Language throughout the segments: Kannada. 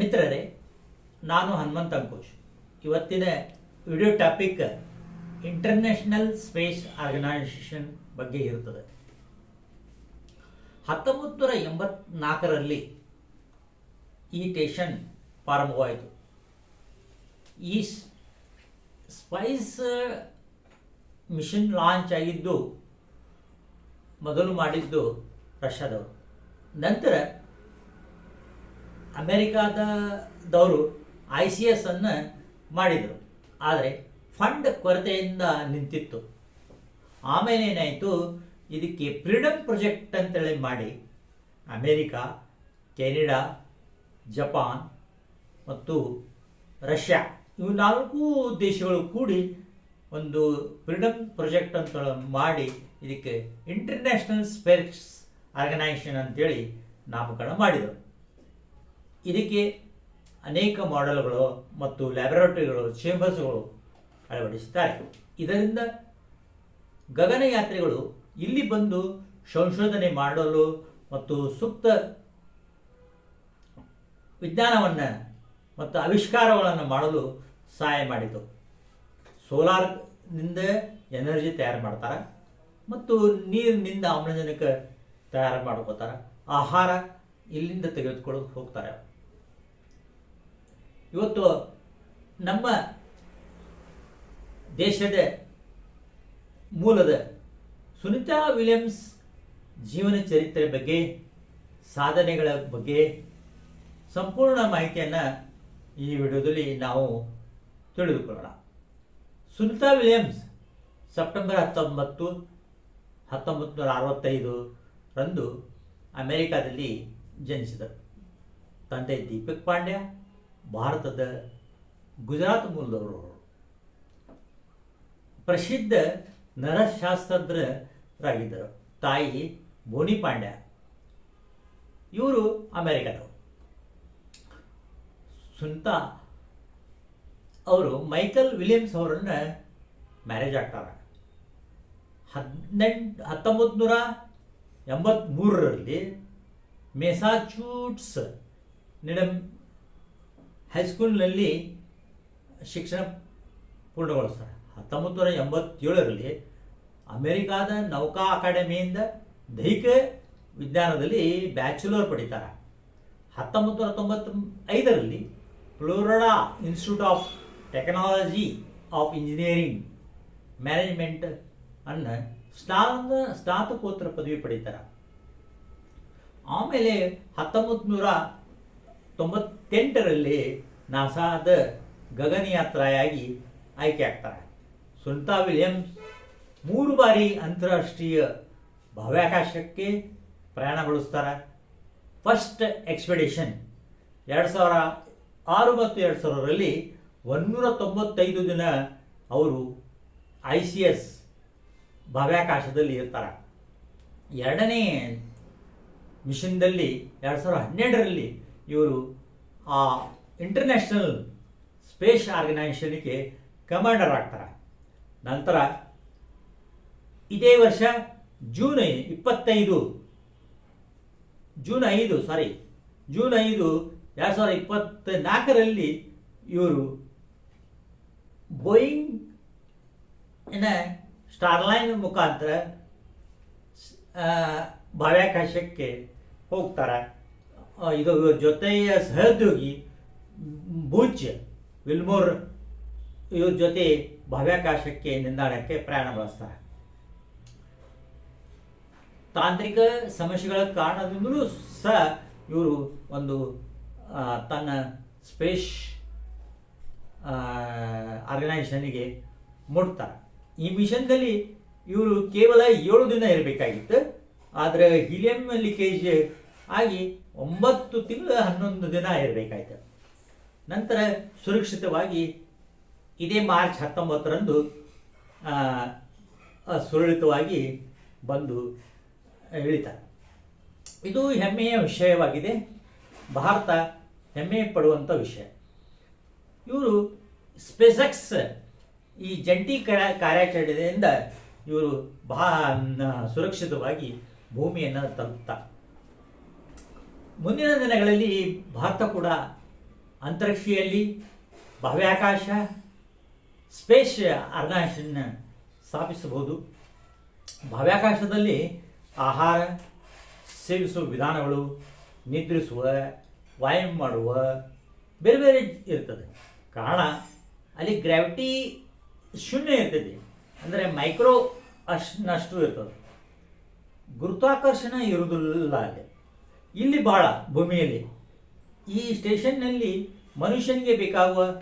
ಮಿತ್ರರೇ, ನಾನು ಹನುಮಂತ್ ಅಂಕುಶ್ ಇವತ್ತಿನ video topic international space organisation ಬಗ್ಗೆ ಇರುತ್ತದೆ. ಹತ್ತೊಂಬತ್ತು ನೂರ ಎಂಬತ್ನಾಲ್ಕರಲ್ಲಿ ಈ ಸ್ಟೇಷನ್ ಪ್ರಾರಂಭವಾಯಿತು. ಈ ಸ್ಪೈಸ್ ಮಿಷನ್ ಲಾಂಚ್ ಆಗಿದ್ದು, ಮೊದಲು ಮಾಡಿದ್ದು ರಷ್ಯಾದವರು. ನಂತರ ಅಮೆರಿಕಾದವರು ಐ ಸಿ ಎಸ್ ಅನ್ನು ಮಾಡಿದರು. ಆದರೆ ಫಂಡ್ ಕೊರತೆಯಿಂದ ನಿಂತಿತ್ತು. ಆಮೇಲೆ ಏನಾಯಿತು? ಇದಕ್ಕೆ ಫ್ರೀಡಮ್ ಪ್ರೊಜೆಕ್ಟ್ ಅಂತೇಳಿ ಮಾಡಿ ಅಮೇರಿಕಾ, ಕೆನಡಾ, ಜಪಾನ್ ಮತ್ತು ರಷ್ಯಾ ಇವು ನಾಲ್ಕು ದೇಶಗಳು ಕೂಡಿ ಒಂದು ಫ್ರೀಡಮ್ ಪ್ರೊಜೆಕ್ಟ್ ಅಂತ ಮಾಡಿ ಇದಕ್ಕೆ ಇಂಟರ್ನ್ಯಾಷನಲ್ ಸ್ಪೇಸ್ ಆರ್ಗನೈಸೇಷನ್ ಅಂತೇಳಿ ನಾಮಕರಣ ಮಾಡಿದರು. ಇದಕ್ಕೆ ಅನೇಕ ಮಾಡೆಲ್ಗಳು ಮತ್ತು ಲ್ಯಾಬೊರೇಟರಿಗಳು, ಚೇಂಬರ್ಸ್ಗಳು ಅಳವಡಿಸುತ್ತಾರೆ. ಇದರಿಂದ ಗಗನಯಾತ್ರಿಗಳು ಇಲ್ಲಿ ಬಂದು ಸಂಶೋಧನೆ ಮಾಡಲು ಮತ್ತು ಸೂಕ್ತ ವಿಜ್ಞಾನವನ್ನು ಮತ್ತು ಆವಿಷ್ಕಾರಗಳನ್ನು ಮಾಡಲು ಸಹಾಯ ಮಾಡಿತು. ಸೋಲಾರ್ನಿಂದ ಎನರ್ಜಿ ತಯಾರು ಮಾಡ್ತಾರೆ ಮತ್ತು ನೀರಿನಿಂದ ಆಮ್ಲಜನಕ ತಯಾರು ಮಾಡ್ಕೋತಾರೆ. ಆಹಾರ ಇಲ್ಲಿಂದ ತೆಗೆದುಕೊಂಡು ಹೋಗ್ತಾರೆ. ಇವತ್ತು ನಮ್ಮ ದೇಶದ ಮೂಲದ ಸುನಿತಾ ವಿಲಿಯಮ್ಸ್ ಜೀವನ ಚರಿತ್ರೆ ಬಗ್ಗೆ, ಸಾಧನೆಗಳ ಬಗ್ಗೆ ಸಂಪೂರ್ಣ ಮಾಹಿತಿಯನ್ನು ಈ ವಿಡಿಯೋದಲ್ಲಿ ನಾವು ತಿಳಿದುಕೊಳ್ಳೋಣ. ಸುನಿತಾ ವಿಲಿಯಮ್ಸ್ ಸೆಪ್ಟೆಂಬರ್ ಹತ್ತೊಂಬತ್ತು ಹತ್ತೊಂಬತ್ತು ನೂರ ಅರವತ್ತೈದು ರಂದು ಅಮೆರಿಕಾದಲ್ಲಿ ಜನಿಸಿದರು. ತಂದೆ ದೀಪಕ್ ಪಾಂಡ್ಯ ಭಾರತದ ಗುಜರಾತ್ ಮೂಲದವರು. ಪ್ರಸಿದ್ಧ ನರಶಾಸ್ತ್ರಜ್ಞರಾಗಿದ್ದರು. ತಾಯಿ ಬೋನಿ ಪಾಂಡ್ಯ. ಇವರು ಅಮೆರಿಕದವರು. ಸುಂತ ಅವರು ಮೈಕಲ್ ವಿಲಿಯಮ್ಸ್ ಅವರನ್ನ ಮ್ಯಾರೇಜ್ ಆಗ್ತಾರೆ. ಹದಿನೆಂಟು ಹತ್ತೊಂಬತ್ತು ನೂರ ಎಂಬತ್ತ್ಮೂರರಲ್ಲಿ ಮೆಸಾಚೂಟ್ಸ್ ನಿಡಮ್ ಹೈಸ್ಕೂಲ್ನಲ್ಲಿ ಶಿಕ್ಷಣ ಪೂರ್ಣಗೊಳಿಸ್ತಾರೆ. ಹತ್ತೊಂಬತ್ತು ನೂರ ಎಂಬತ್ತೇಳರಲ್ಲಿ ಅಮೆರಿಕಾದ ನೌಕಾ ಅಕಾಡೆಮಿಯಿಂದ ದೈಹಿಕ ವಿಜ್ಞಾನದಲ್ಲಿ ಬ್ಯಾಚುಲರ್ ಪಡಿತಾರೆ. ಹತ್ತೊಂಬತ್ತು ನೂರ ತೊಂಬತ್ತ ಐದರಲ್ಲಿ Florida Institute of Technology of engineering management ಅನ್ನು ಸ್ನಾನ ಸ್ನಾತಕೋತ್ತರ ಪದವಿ ಪಡೀತಾರೆ. ಆಮೇಲೆ ಹತ್ತೊಂಬತ್ತು ನೂರ ತೊಂಬತ್ತೆಂಟರಲ್ಲಿ ನಾಸಾದ ಗಗನಯಾತ್ರೆಯಾಗಿ ಆಯ್ಕೆ ಆಗ್ತಾರೆ ಸುನಿತಾ ವಿಲಿಯಮ್ಸ್ ಮೂರು ಬಾರಿ ಅಂತಾರಾಷ್ಟ್ರೀಯ ಬಾಹ್ಯಾಕಾಶಕ್ಕೆ ಪ್ರಯಾಣಗೊಳಿಸ್ತಾರೆ. ಫಸ್ಟ್ ಎಕ್ಸ್ಪೆಡಿಷನ್ ಎರಡು ಸಾವಿರ ಆರು ಮತ್ತು ಎರಡು ಸಾವಿರರಲ್ಲಿ ಒಂದೂರ ತೊಂಬತ್ತೈದು ದಿನ ಅವರು ಐ ಸಿ ಎಸ್ ಬಾಹ್ಯಾಕಾಶದಲ್ಲಿ ಇರ್ತಾರೆ. ಎರಡನೇ ಮಿಷನ್ದಲ್ಲಿ ಎರಡು ಸಾವಿರದ ಹನ್ನೆರಡರಲ್ಲಿ ಇವರು ಆ ಇಂಟರ್ನ್ಯಾಷನಲ್ ಸ್ಪೇಸ್ ಆರ್ಗನೈಸೇಷನ್ಗೆ ಕಮಾಂಡರ್ ಆಗ್ತಾರೆ. ನಂತರ ಇದೇ ವರ್ಷ ಜೂನ್ ಇಪ್ಪತ್ತೈದು. ಜೂನ್ ಐದು ಸಾರಿ ಜೂನ್ ಐದು ಎರಡು ಸಾವಿರದ ಇಪ್ಪತ್ತ ನಾಲ್ಕರಲ್ಲಿ ಇವರು ಬೋಯಿಂಗ್ ಏನ ಸ್ಟಾರ್ಲೈನ್ ಮುಖಾಂತರ ಬಾಹ್ಯಾಕಾಶಕ್ಕೆ ಹೋಗ್ತಾರೆ. ಇದು ಜೊತೆಯ ಸಹೋದ್ಯೋಗಿ ಬೂಚ್ ವಿಲ್ಮೋರ್ ಇವ್ರ ಜೊತೆ ಬಾಹ್ಯಾಕಾಶಕ್ಕೆ ನಿಲ್ದಾಣಕ್ಕೆ ಪ್ರಯಾಣ ಬಳಸ್ತಾರೆ ತಾಂತ್ರಿಕ ಸಮಸ್ಯೆಗಳ ಕಾರಣದಿಂದಲೂ ಸಹ ಇವರು ಒಂದು ತನ್ನ ಸ್ಪೇಸ್ ಆರ್ಗನೈಸೇಷನ್ಗೆ ಮುಟ್ತಾರೆ. ಈ ಮಿಷನ್ದಲ್ಲಿ ಇವರು ಕೇವಲ ಏಳು ದಿನ ಇರಬೇಕಾಗಿತ್ತು. ಆದರೆ ಹೀಲಿಯಂ ಲೀಕೇಜ್ ಆಗಿ ಒಂಬತ್ತು ತಿಂಗಳು ಹನ್ನೊಂದು ದಿನ ಇರಬೇಕಾಯ್ತು. ನಂತರ ಸುರಕ್ಷಿತವಾಗಿ ಇದೇ ಮಾರ್ಚ್ ಹತ್ತೊಂಬತ್ತರಂದು ಸುರಳಿತವಾಗಿ ಬಂದು ಇಳಿತಾರೆ ಇದು ಹೆಮ್ಮೆಯ ವಿಷಯವಾಗಿದೆ. ಭಾರತ ಹೆಮ್ಮೆ ಪಡುವಂಥ ವಿಷಯ. ಇವರು ಸ್ಪೆಸೆಕ್ಸ್ ಈ ಜಂಟಿ ಕಾರ್ಯ ಕಾರ್ಯಾಚರಣೆಯಿಂದ ಇವರು ಬಹಳ ಸುರಕ್ಷಿತವಾಗಿ ಭೂಮಿಯನ್ನು ತಲುಪ್ತಾರೆ ಮುಂದಿನ ದಿನಗಳಲ್ಲಿ ಭಾರತ ಕೂಡ ಅಂತರಿಕ್ಷೆಯಲ್ಲಿ ಬಾಹ್ಯಾಕಾಶ, ಸ್ಪೇಸ್ ಆರ್ಗನೈಸೇಷನ್ ಸ್ಥಾಪಿಸಬಹುದು. ಬಾಹ್ಯಾಕಾಶದಲ್ಲಿ ಆಹಾರ ಸೇವಿಸುವ ವಿಧಾನಗಳು, ನಿದ್ರಿಸುವ, ವ್ಯಾಯಾಮ ಮಾಡುವ ಬೇರೆ ಬೇರೆ ಇರ್ತದೆ. ಕಾರಣ, ಅಲ್ಲಿ ಗ್ರಾವಿಟಿ ಶೂನ್ಯ ಇರ್ತದೆ. ಅಂದರೆ ಮೈಕ್ರೋ ಅಷ್ಟು ಇರ್ತದೆ. ಗುರುತ್ವಾಕರ್ಷಣೆ ಇರುವುದಿಲ್ಲ ಅಲ್ಲಿ. ಇಲ್ಲಿ ಭಾಳ ಭೂಮಿಯಲ್ಲಿ. ಈ ಸ್ಟೇಷನ್ನಲ್ಲಿ ಮನುಷ್ಯನಿಗೆ ಬೇಕಾಗುವ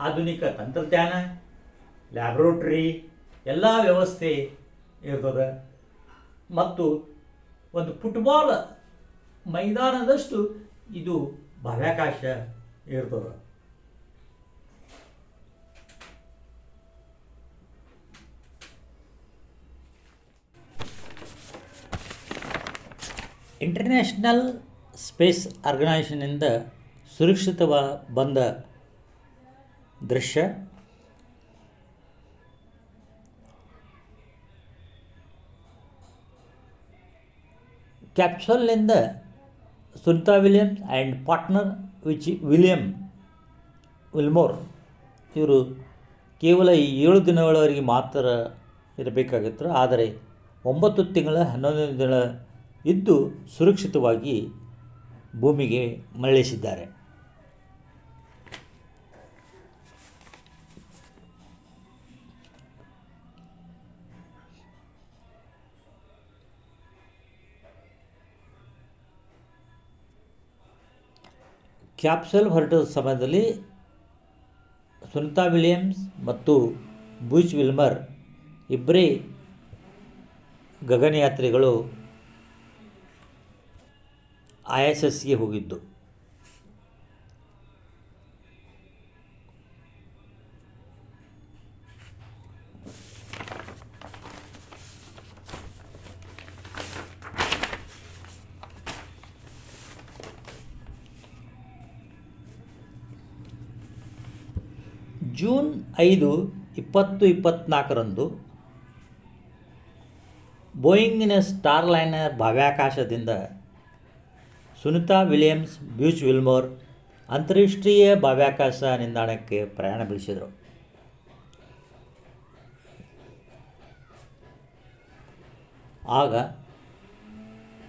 ಆಧುನಿಕ ತಂತ್ರಜ್ಞಾನ, ಲ್ಯಾಬ್ರೋಟ್ರಿ, ಎಲ್ಲ ವ್ಯವಸ್ಥೆ ಇರ್ತದೆ. ಮತ್ತು ಒಂದು ಫುಟ್ಬಾಲ್ ಮೈದಾನದಷ್ಟು ಇದು ಬಾಹ್ಯಾಕಾಶ ಇರ್ತದೆ. ಇಂಟರ್ನ್ಯಾಷನಲ್ ಸ್ಪೇಸ್ ಆರ್ಗನೈಸೇಷನಿಂದ ಸುರಕ್ಷಿತವ ಬಂದ ದೃಶ್ಯ. ಕ್ಯಾಪ್ಸೂಲ್ನಿಂದ Sunita Williams and partner which William Wilmore ಇವರು ಕೇವಲ ಏಳು ದಿನಗಳವರೆಗೆ ಮಾತ್ರ ಇರಬೇಕಾಗಿತ್ತು. ಆದರೆ ಒಂಬತ್ತು ತಿಂಗಳ ಹನ್ನೊಂದು ದಿನ ಇದ್ದು ಸುರಕ್ಷಿತವಾಗಿ ಭೂಮಿಗೆ ಮರಳಿಸಿದ್ದಾರೆ. ಕ್ಯಾಪ್ಸಲ್ ಹೊರಟ ಸಮಯದಲ್ಲಿ ಸುನಿತಾ ವಿಲಿಯಮ್ಸ್ ಮತ್ತು ಬೂಚ್ ವಿಲ್ಮರ್ ಇಬ್ಬರೇ ಗಗನಯಾತ್ರಿಗಳು ಐ ಎಸ್ ಎಸ್ಗೆ ಹೋಗಿದ್ದು. ಜೂನ್ ಐದು ಇಪ್ಪತ್ತು ಇಪ್ಪತ್ತ್ನಾಲ್ಕರಂದು ಬೋಯಿಂಗಿನ ಸ್ಟಾರ್ಲೈನರ್ ಬಾಹ್ಯಾಕಾಶದಿಂದ ಸುನಿತಾ ವಿಲಿಯಮ್ಸ್ ಬ್ಯೂಚ್ ವಿಲ್ಮೋರ್ ಅಂತಾರಾಷ್ಟ್ರೀಯ ಬಾಹ್ಯಾಕಾಶ ನಿಲ್ದಾಣಕ್ಕೆ ಪ್ರಯಾಣ ಬೆಳೆಸಿದರು. ಆಗ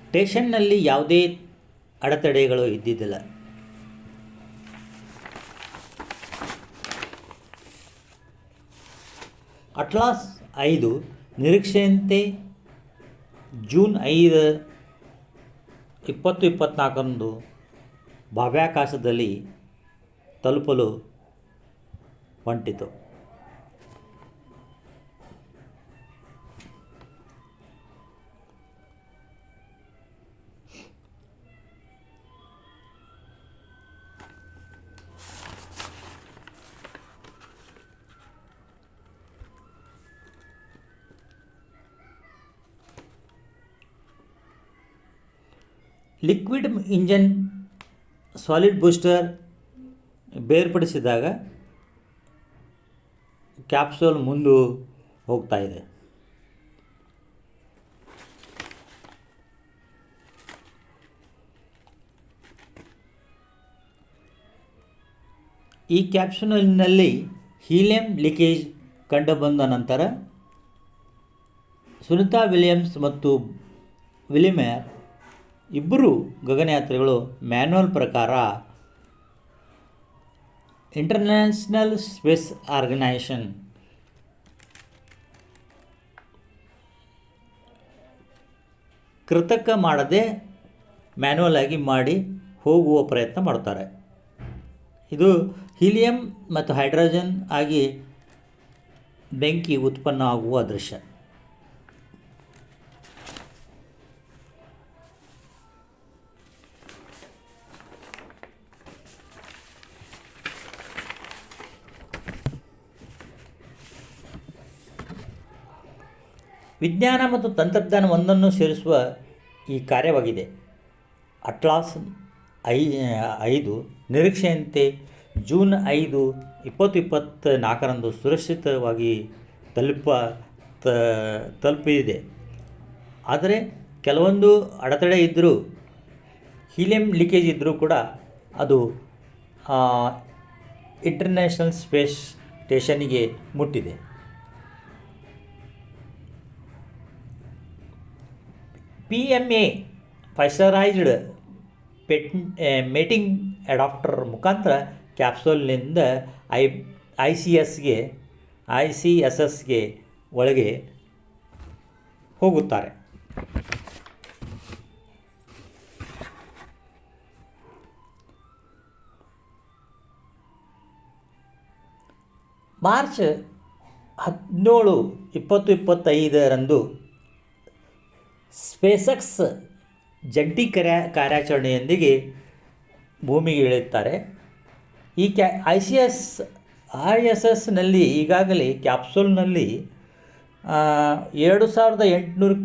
ಸ್ಟೇಷನ್ನಲ್ಲಿ ಯಾವುದೇ ಅಡೆತಡೆಗಳು ಇದ್ದಿದ್ದಿಲ್ಲ. ಅಟ್ಲಾಸ್ ಐದು ನಿರೀಕ್ಷೆಯಂತೆ ಜೂನ್ ಐದು ಇಪ್ಪತ್ತು ಇಪ್ಪತ್ತ್ನಾಲ್ಕರಂದು ಬಾಹ್ಯಾಕಾಶದಲ್ಲಿ ತಲುಪಲು ಹೊಂಟಿತು. ಲಿಕ್ವಿಡ್ ಇಂಜನ್ ಸಾಲಿಡ್ ಬೂಸ್ಟರ್ ಬೇರ್ಪಡಿಸಿದಾಗ ಕ್ಯಾಪ್ಸೂಲ್ ಮುಂದೆ ಹೋಗ್ತಾ ಇದೆ. ಈ ಕ್ಯಾಪ್ಸೂಲ್ನಲ್ಲಿ ಹೀಲಿಯಂ ಲೀಕೇಜ್ ಕಂಡುಬಂದ ನಂತರ ಸುನಿತಾ ವಿಲಿಯಮ್ಸ್ ಮತ್ತು ವಿಲಿಮೇರ್ ಇಬ್ಬರು ಗಗನಯಾತ್ರಿಗಳು ಮ್ಯಾನ್ಯುವಲ್ ಪ್ರಕಾರ ಇಂಟರ್ನ್ಯಾಷನಲ್ ಸ್ಪೇಸ್ ಆರ್ಗನೈಸೇಷನ್ ಕೃತಕ ಮಾಡದೆ ಮ್ಯಾನ್ಯುವಲ್ ಆಗಿ ಮಾಡಿ ಹೋಗುವ ಪ್ರಯತ್ನ ಮಾಡ್ತಾರೆ ಇದು ಹೀಲಿಯಂ ಮತ್ತು ಹೈಡ್ರೋಜನ್ ಆಗಿ ಬೆಂಕಿ ಉತ್ಪನ್ನ ಆಗುವ ದೃಶ್ಯ. ವಿಜ್ಞಾನ ಮತ್ತು ತಂತ್ರಜ್ಞಾನ ಒಂದನ್ನು ಸೇರಿಸುವ ಈ ಕಾರ್ಯವಾಗಿದೆ. ಅಟ್ಲಾಸ್ ಐ, ಐದು ನಿರೀಕ್ಷೆಯಂತೆ ಜೂನ್ ಐದು ಇಪ್ಪತ್ತು ಇಪ್ಪತ್ತ ನಾಲ್ಕರಂದು ಸುರಕ್ಷಿತವಾಗಿ ತಲುಪ ತಲುಪಿದೆ. ಆದರೆ ಕೆಲವೊಂದು ಅಡೆತಡೆ ಇದ್ದರೂ, ಹೀಲಿಯಂ ಲೀಕೇಜ್ ಇದ್ದರೂ ಕೂಡ ಅದು ಇಂಟರ್ನ್ಯಾಷನಲ್ ಸ್ಪೇಸ್ ಸ್ಟೇಷನ್ನಿಗೆ ಮುಟ್ಟಿದೆ. P M A pressurised pet mating adapter ಮುಖಾಂತರ ಕ್ಯಾಪ್ಸೂಲ್ನಿಂದ ಐ ಐ ಸಿ ಎಸ್ಗೆ ಐ ಸಿ ಎಸ್ ಎಸ್ಗೆ ಒಳಗೆ ಹೋಗುತ್ತಾರೆ. ಮಾರ್ಚ್ ಹದಿನೇಳು, ಇಪ್ಪತ್ತು ಇಪ್ಪತ್ತೈದರಂದು ಸ್ಪೇಸಕ್ಸ್ ಜಂಟಿ ಕಾರ್ಯ ಕಾರ್ಯಾಚರಣೆಯೊಂದಿಗೆ ಭೂಮಿಗೆ ಇಳಿಯುತ್ತಾರೆ. ಈ ಕ್ಯಾ I C S I S ಎಸ್ನಲ್ಲಿ ಈಗಾಗಲೇ ಕ್ಯಾಪ್ಸೂಲ್ನಲ್ಲಿ ಎರಡು ಸಾವಿರದ ಎಂಟುನೂರು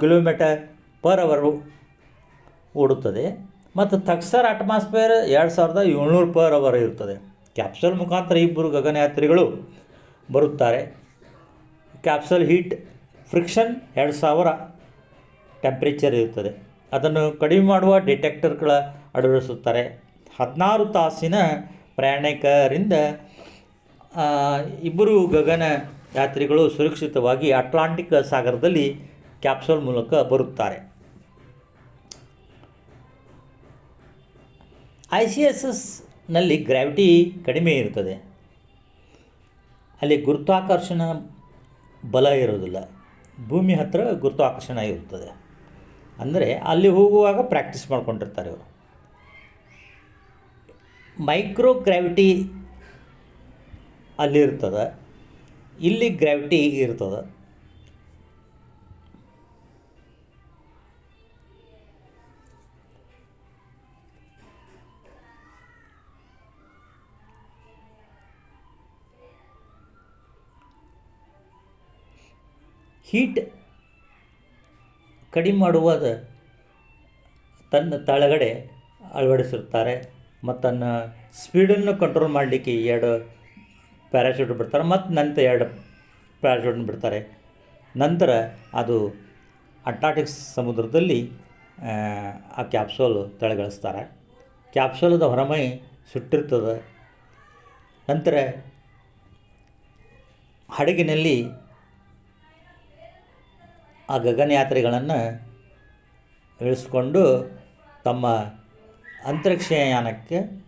ಕಿಲೋಮೀಟರ್ ಪರ್ ಅವರು ಓಡುತ್ತದೆ ಮತ್ತು ತಕ್ಸರ್ ಅಟ್ಮಾಸ್ಫಿಯರ್ ಎರಡು ಸಾವಿರದ ಏಳ್ನೂರು ಪರ್ ಅವರ್ ಇರುತ್ತದೆ. ಕ್ಯಾಪ್ಸೂಲ್ ಮುಖಾಂತರ ಇಬ್ಬರು ಗಗನಯಾತ್ರಿಗಳು ಬರುತ್ತಾರೆ. ಕ್ಯಾಪ್ಸೂಲ್ ಹೀಟ್ ಫ್ರಿಕ್ಷನ್ ಎರಡು ಸಾವಿರ ಟೆಂಪ್ರೇಚರ್ ಇರುತ್ತದೆ. ಅದನ್ನು ಕಡಿಮೆ ಮಾಡುವ ಡಿಟೆಕ್ಟರ್ಗಳ ಅಳವಡಿಸುತ್ತಾರೆ. ಹದಿನಾರು ತಾಸಿನ ಪ್ರಯಾಣಿಕರಿಂದ ಇಬ್ಬರು ಗಗನ ಯಾತ್ರಿಗಳು ಸುರಕ್ಷಿತವಾಗಿ ಅಟ್ಲಾಂಟಿಕ್ ಸಾಗರದಲ್ಲಿ ಕ್ಯಾಪ್ಸೂಲ್ ಮೂಲಕ ಬರುತ್ತಾರೆ. ಐ ಸಿ ಎಸ್ ಎಸ್ನಲ್ಲಿ ಗ್ರಾವಿಟಿ ಕಡಿಮೆ ಇರುತ್ತದೆ. ಅಲ್ಲಿ ಗುರುತ್ವಾಕರ್ಷಣ ಬಲ ಇರೋದಿಲ್ಲ ಭೂಮಿ ಹತ್ತಿರ ಗುರುತ್ವಾಕರ್ಷಣ ಇರುತ್ತದೆ. ಅಂದರೆ ಅಲ್ಲಿ ಹೋಗುವಾಗ ಪ್ರಾಕ್ಟೀಸ್ ಮಾಡ್ಕೊಂಡಿರ್ತಾರೆ ಇವರು. ಮೈಕ್ರೋ ಗ್ರಾವಿಟಿ ಅಲ್ಲಿ ಇರ್ತದೆ. ಇಲ್ಲಿ ಗ್ರಾವಿಟಿ ಇರ್ತದೆ. ಹೀಟ್ ಕಡಿಮೆ ಮಾಡುವುದು ತನ್ನ ತಳಗಡೆ ಅಳವಡಿಸಿರ್ತಾರೆ ಮತ್ತು ತನ್ನ ಸ್ಪೀಡನ್ನು ಕಂಟ್ರೋಲ್ ಮಾಡಲಿಕ್ಕೆ ಎರಡು ಪ್ಯಾರಾಶೂಟ್ ಬಿಡ್ತಾರೆ ಮತ್ತು ನಂತರ ಎರಡು ಪ್ಯಾರಾಶೂಟ್ ಬಿಡ್ತಾರೆ. ನಂತರ ಅದು ಅಂಟಾರ್ಟಿಕ್ಸ್ ಸಮುದ್ರದಲ್ಲಿ ಆ, ಕ್ಯಾಪ್ಸೋಲ್ ಕ್ಯಾಪ್ಸೋಲದ ಕ್ಯಾಪ್ಸೂಲದ ಹೊರಮೈ ಸುಟ್ಟಿರ್ತದೆ. ನಂತರ ಹಡಗಿನಲ್ಲಿ ಆ ಗಗನಯಾತ್ರಿಗಳನ್ನು ಇಳಿಸ್ಕೊಂಡು ತಮ್ಮ ಅಂತರಿಕ್ಷಯಾನಕ್ಕೆ